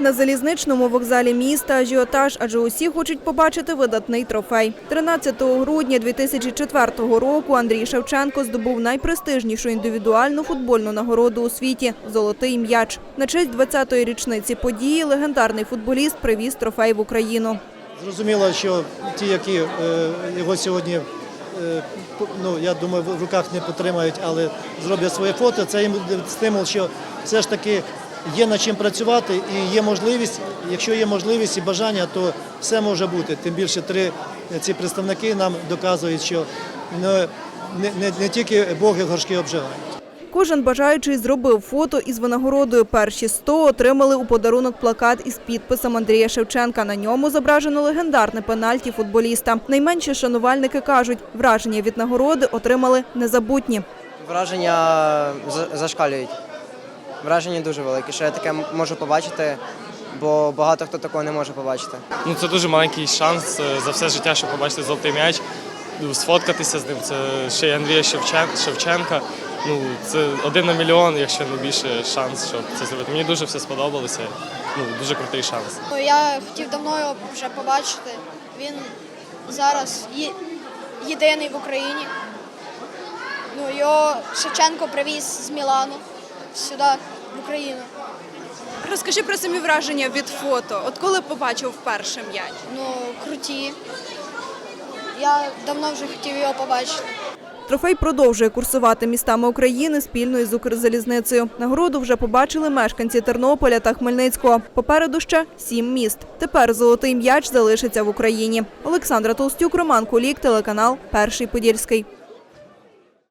На залізничному вокзалі міста ажіотаж, адже усі хочуть побачити видатний трофей. 13 грудня 2004 року Андрій Шевченко здобув найпрестижнішу індивідуальну футбольну нагороду у світі золотий м'яч. На честь 20-ї річниці події легендарний футболіст привіз трофей в Україну. Зрозуміло, що ті, які е, його сьогодні, е, ну я думаю, в руках не потримають, але зроблять своє фото, це їм стимул, що все ж таки є над чим працювати і є можливість. Якщо є можливість і бажання, то все може бути. Тим більше три ці представники нам доказують, що не, не, не, не тільки боги горшки обживають. Кожен бажаючий зробив фото із винагородою. Перші 100 отримали у подарунок плакат із підписом Андрія Шевченка. На ньому зображено легендарне пенальті футболіста. Найменші шанувальники кажуть, враження від нагороди отримали незабутні. Враження зашкалюють. Враження дуже велике, що я таке можу побачити, бо багато хто такого не може побачити. Ну, це дуже маленький шанс е, за все життя, щоб побачити золотий м'яч, ну, сфоткатися з ним. Це ще й Андрія Шевченка. Ну, це один на мільйон, якщо не більше шанс, щоб це зробити. Мені дуже все сподобалося. Ну, дуже крутий шанс. Ну, Я хотів давно його вже побачити. Він зараз є- єдиний в Україні. Ну, його Шевченко привіз з Мілану сюди, в Україну. Розкажи про самі враження від фото. От коли побачив вперше м'яч? Ну, круті. Я давно вже хотів його побачити. Трофей продовжує курсувати містами України спільно із Укрзалізницею. Нагороду вже побачили мешканці Тернополя та Хмельницького. Попереду ще сім міст. Тепер золотий м'яч залишиться в Україні. Олександра Толстюк, Роман Кулік, телеканал Перший Подільський.